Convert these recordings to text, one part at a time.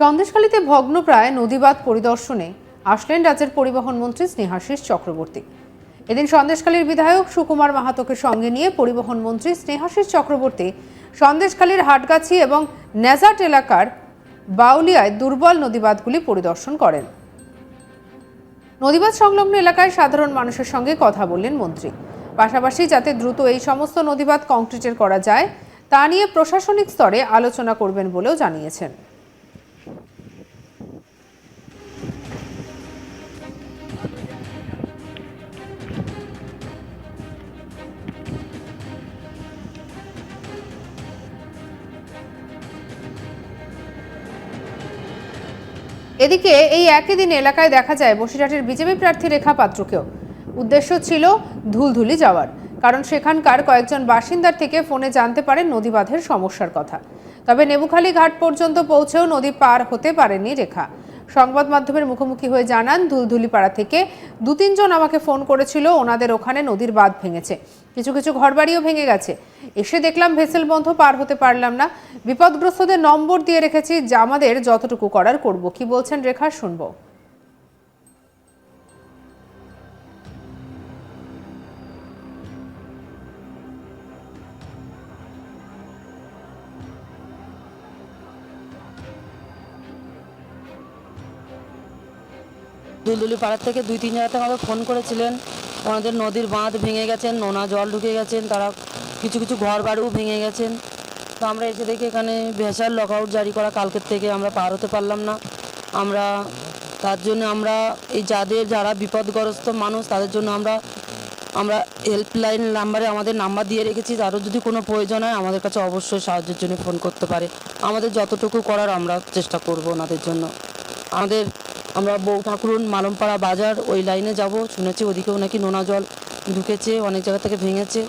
সন্দেশখালীতে ভগ্নপ্রায় নদীবাদ পরিদর্শনে আসলেন রাজ্যের পরিবহন মন্ত্রী স্নেহাশিস চক্রবর্তী। এদিন সন্দেশখালীর বিধায়ক সুকুমার মাহাতোকে সঙ্গে নিয়ে পরিবহন মন্ত্রী স্নেহাশিস চক্রবর্তী সন্দেশখালীর হাটগাছি এবং নেজাট এলাকার বাউলিয়ায় দুর্বল নদীবাঁধগুলি পরিদর্শন করেন। নদীবাদ সংলগ্ন এলাকায় সাধারণ মানুষের সঙ্গে কথা বললেন মন্ত্রী। পাশাপাশি যাতে দ্রুত এই সমস্ত নদীবাদ কংক্রিটের করা যায়, তা নিয়ে প্রশাসনিক স্তরে আলোচনা করবেন বলেও জানিয়েছেন। এদিকে এই একই দিন এলাকায় দেখা যায় বসিরহাটের বিজেপি প্রার্থী রেখা পাত্রকেও। উদ্দেশ্য ছিল ধুলধুলি যাওয়ার, কারণ সেখানকার কয়েকজন বাসিন্দার থেকে ফোনে জানতে পারেন নদী বাঁধের সমস্যার কথা। তবে নেবুখালী ঘাট পর্যন্ত পৌঁছেও নদী পার হতে পারেনি রেখা। সংবাদ মাধ্যমের মুখোমুখি হয়ে জানান ধুলধুলিপাড়া থেকে দু তিনজন আমাকে ফোন করেছিল, ওনাদের ওখানে নদীর বাঁধ ভেঙেছে। কিছু কিছু ঘরবাড়িও ভেঙে গেছে। এসে দেখলাম ভেসেল বন্ধ পার হতে পারলাম না। বিপদগ্রস্তদের নম্বর দিয়ে রেখেছি যা আমাদের যতটুকু করার করব। কি বলছেন রেখা, শুনব। দুলদুলি পাড়ার থেকে দুই তিন জায়গা থেকে আমাকে ফোন করেছিলেন। ওনাদের নদীর বাঁধ ভেঙে গেছেন, নোনা জল ঢুকে গেছেন, তারা কিছু কিছু ঘর বাড়িও ভেঙে গেছেন। তো আমরা এসে দেখি এখানে ভেসার লক আউট জারি করা কালকের থেকে আমরা পার হতে পারলাম না। আমরা, তার জন্য আমরা এই যাদের যারা বিপদগ্রস্ত মানুষ, তাদের জন্য আমরা আমরা হেল্পলাইন নাম্বারে আমাদের নাম্বার দিয়ে রেখেছি। তারও যদি কোনো প্রয়োজন হয়, আমাদের কাছে অবশ্যই সাহায্যের জন্য ফোন করতে পারে। আমাদের যতটুকু করার আমরা চেষ্টা করব ওনাদের জন্য। আমাদের আমরা বউ ঠাকুরুন মালমপাড়া বাজার ওই লাইনে যাব। শুনেছি ওদিকেও নাকি নোনা জল ঢুকেছে, অনেক জায়গা থেকে ভেঙেছে।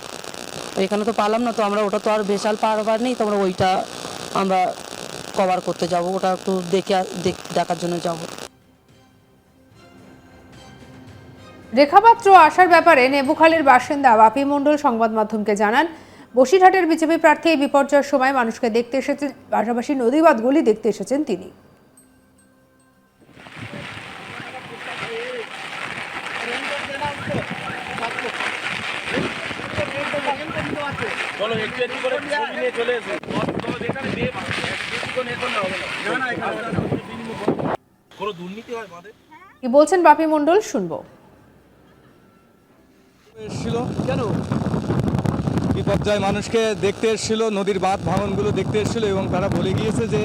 এখানে তো পারলাম না, তো আমরা ওটা তো আর বেশাল পারবার নেই, তো আমরা ওইটা আমরা কভার করতে যাব। ওটা একটু দেখে দেখার জন্য যাব। রেখাপাত্র আসার ব্যাপারে নেবুখালীর বাসিন্দা বাপি মণ্ডল সংবাদ মাধ্যমকে জানান, বসিরহাটের বিজেপি প্রার্থী এই বিপর্যয়ের সময় মানুষকে দেখতে এসেছেন, পাশাপাশি নদীবাদগুলি দেখতে এসেছেন তিনি। চলো একটু একটু করে ছবি নিয়ে চলে এসো। কোনো দুর্নীতি হয় কি বলছেন বাপি মণ্ডল শুনব। এসেছিল কেন? বিপর্যয় মানুষকে দেখতে এসেছিল নদীর বাঁধ ভাঙনগুলো দেখতে এসেছিল এবং তারা বলে গিয়েছে যে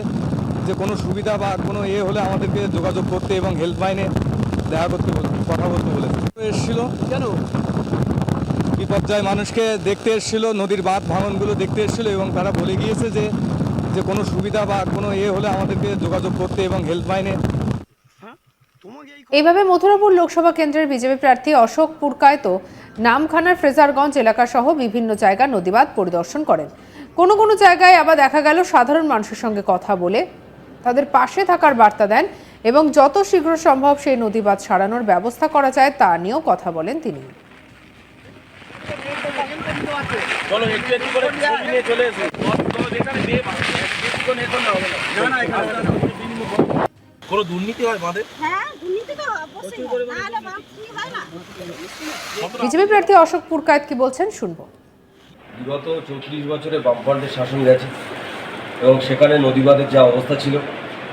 যে কোনো সুবিধা বা কোনো এ হলে আমাদেরকে যোগাযোগ করতে এবং হেল্পলাইনে দেখা করতে বলে কথা বলতে বলেছে। এসেছিল কেন? বিপর্যয় মানুষকে দেখতে এসেছিল, নদীর বাঁধ ভাঙনগুলো দেখতে এসেছিল এবং তারা বলে গিয়েছে যে যে কোনো সুবিধা বা কোনো এ হলে আমাদেরকে যোগাযোগ করতে এবং হেল্পলাইনে এইভাবে মথুরাপুর লোকসভা কেন্দ্রের বিজেপি প্রার্থী অশোক পুরকায়ত নামখানার ফ্রেজারগঞ্জ এলাকা সহ বিভিন্ন জায়গা নদীবাদ পরিদর্শন করেন। কোনো কোনো জায়গায় আবার দেখা গেল সাধারণ মানুষের সঙ্গে কথা বলে তাদের পাশে থাকার বার্তা দেন এবং যত শীঘ্র সম্ভব সেই নদীবাদ সারানোর ব্যবস্থা করা যায় তা নিয়েও কথা বলেন তিনি। চলো একটু একটু করে ছবি নিয়ে চলে এসো। কোনো দুর্নীতি হয় বাদে হ্যাঁ বিজেপি প্রার্থী অশোক পুরকায়ত কি বলছেন? শুনব। বিগত চৌত্রিশ বছরে বামফ্রন্টের শাসন গেছে এবং সেখানে নদীবাদের যা অবস্থা ছিল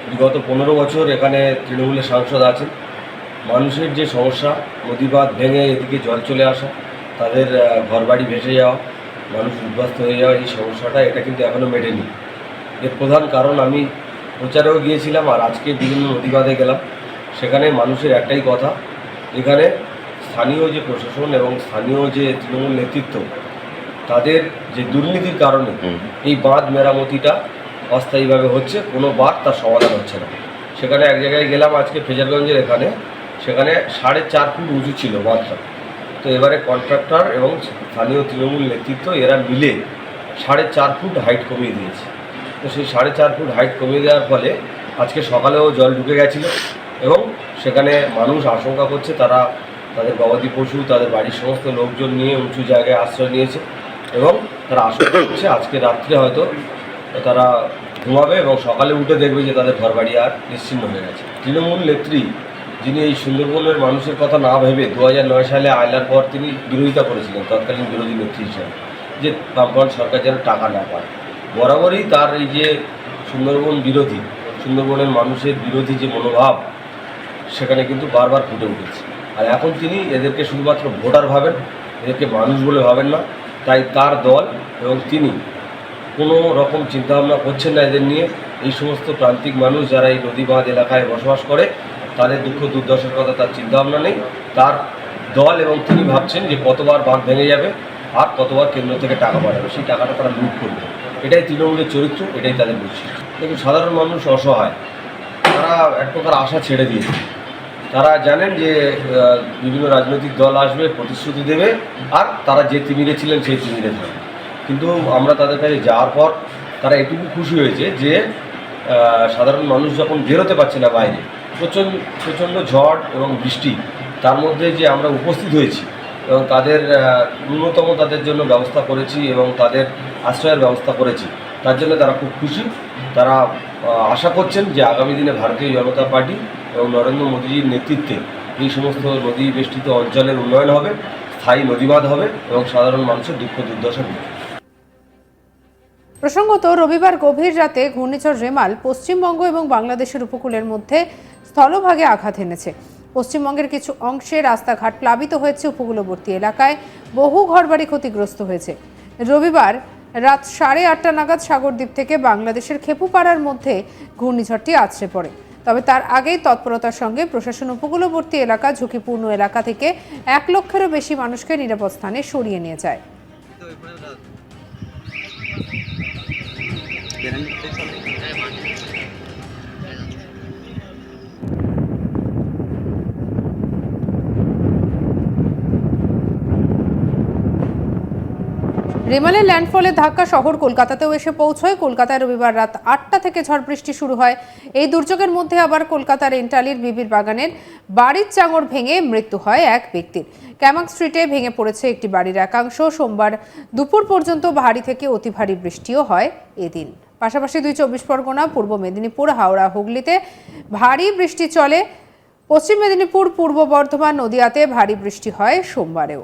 বিগত পনেরো বছর এখানে তৃণমূলের সাংসদ আছেন। মানুষের যে সমস্যা নদীবাদ ভেঙে এদিকে জল চলে আসা তাদের ঘরবাড়ি ভেসে যাওয়া মানুষ উদ্বাস্ত হয়ে যাওয়া এই সমস্যাটা এটা কিন্তু এখনও মেটেনি। এর প্রধান কারণ আমি প্রচারেও গিয়েছিলাম আর আজকে বিভিন্ন নদীবাদে গেলাম। সেখানে মানুষের একটাই কথা এখানে স্থানীয় যে প্রশাসন এবং স্থানীয় যে তৃণমূল নেতৃত্ব তাদের যে দুর্নীতির কারণে এই বাঁধ মেরামতিটা অস্থায়ীভাবে হচ্ছে কোনো বাঁধ তার সমাধান হচ্ছে না। সেখানে এক জায়গায় গেলাম আজকে ফেজারগঞ্জের এখানে সেখানে সাড়ে চার ফুট উঁচু ছিল বাঁধটা। তো এবারে কন্ট্রাক্টর এবং স্থানীয় তৃণমূল নেতৃত্ব, এরা মিলে সাড়ে চার ফুট হাইট কমিয়ে দিয়েছে। তো সেই সাড়ে চার ফুট হাইট কমিয়ে দেওয়ার ফলে আজকে সকালেও জল ঢুকে গেছিল এবং সেখানে মানুষ আশঙ্কা করছে, তারা তাদের গবাদি পশু, তাদের বাড়ির সমস্ত লোকজন নিয়ে উঁচু জায়গায় আশ্রয় নিয়েছে এবং তারা আশঙ্কা করছে আজকে রাত্রে হয়তো তারা ঘুমাবে এবং সকালে উঠে দেখবে যে তাদের ঘরবাড়ি আর নিশ্চিন্ন হয়ে গেছে। তৃণমূল নেত্রী যিনি এই সুন্দরবনের মানুষের কথা না ভেবে দু নয় সালে আয়লার পর তিনি বিরোধিতা করেছিলেন, তৎকালীন বিরোধী নেত্রী হিসাবে, যে বামফ্রন্ট সরকার যেন টাকা না পায়। বরাবরই তার এই যে সুন্দরবন বিরোধী, সুন্দরবনের মানুষের বিরোধী যে মনোভাব, সেখানে কিন্তু বারবার ফুটে উঠেছে। আর এখন তিনি এদেরকে শুধুমাত্র ভোটার ভাবেন, এদেরকে মানুষ বলে ভাবেন না, তাই তার দল এবং তিনি কোনো রকম চিন্তাভাবনা করছেন না এদের নিয়ে। এই সমস্ত প্রান্তিক মানুষ যারা এই নদী বাঁধ এলাকায় বসবাস করে তাদের দুঃখ দুর্দশার কথা তার চিন্তাভাবনা নেই। তার দল এবং তিনি ভাবছেন যে কতবার বাঁধ ভেঙে যাবে আর কতবার কেন্দ্র থেকে টাকা পাঠাবে। সেই টাকাটা তারা লুট করবে। এটাই তৃণমূলের চরিত্র, এটাই তাদের বৈশিষ্ট্য। দেখুন, সাধারণ মানুষ অসহায়। তারা এক প্রকার আশা ছেড়ে দিয়েছে। তারা জানেন যে বিভিন্ন রাজনৈতিক দল আসবে, প্রতিশ্রুতি দেবে, আর তারা যে তিমিরে ছিলেন সেই তিমিরে থাকবে। কিন্তু আমরা তাদের কাছে যাওয়ার পর তারা এটুকু খুশি হয়েছে যে সাধারণ মানুষ যখন বেরোতে পারছে না বাইরে প্রচণ্ড প্রচণ্ড ঝড় এবং বৃষ্টি, তার মধ্যে যে আমরা উপস্থিত হয়েছি এবং তাদের ন্যূনতম তাদের জন্য ব্যবস্থা করেছি এবং তাদের আশ্রয়ের ব্যবস্থা করেছি, তার জন্য তারা খুব খুশি। তারা আশা করছেন যে আগামী দিনে ভারতীয় জনতা পার্টি এবং নরেন্দ্র মোদীজির নেতৃত্বে এই সমস্ত নদী বেষ্টিত অঞ্চলের উন্নয়ন হবে, স্থায়ী নদীবাদ হবে এবং সাধারণ মানুষের দুঃখ দুর্দশা মিটবে প্রসঙ্গত, রবিবার গভীর রাতে ঘূর্ণিঝড় রেমাল পশ্চিমবঙ্গ এবং বাংলাদেশের উপকূলের মধ্যে স্থলভাগে আঘাত এনেছে। পশ্চিমবঙ্গের কিছু অংশে রাস্তাঘাট প্লাবিত হয়েছে উপকূলবর্তী এলাকায়। বহু ঘরবাড়ি ক্ষতিগ্রস্ত হয়েছে। রবিবার রাত সাড়ে আটটা নাগাদ সাগরদ্বীপ থেকে বাংলাদেশের খেপুপাড়ার মধ্যে ঘূর্ণিঝড়টি আছড়ে পড়ে। তবে তার আগেই তৎপরতার সঙ্গে প্রশাসন উপকূলবর্তী এলাকা ঝুঁকিপূর্ণ এলাকা থেকে এক লক্ষেরও বেশি মানুষকে নিরাপদ স্থানে সরিয়ে নিয়ে যায়। রেমালের ল্যান্ডফলের ধাক্কা শহর কলকাতাতেও এসে পৌঁছয়। কলকাতায় রবিবার রাত আটটা থেকে ঝড় বৃষ্টি শুরু হয়। এই দুর্যোগের মধ্যে আবার কলকাতার এন্টালির বিবির বাগানের বাড়ির চাঙড় ভেঙে মৃত্যু হয় এক ব্যক্তির। ক্যামাক স্ট্রিটে ভেঙে পড়েছে একটি বাড়ির একাংশ। সোমবার দুপুর পর্যন্ত ভারী থেকে অতি ভারী বৃষ্টিও হয় এদিন। পাশাপাশি দুই চব্বিশ পরগনা, পূর্ব মেদিনীপুর, হাওড়া, হুগলিতে ভারী বৃষ্টি চলে। পশ্চিম মেদিনীপুর, পূর্ব বর্ধমান নদিয়াতে ভারী বৃষ্টি হয় সোমবারেও।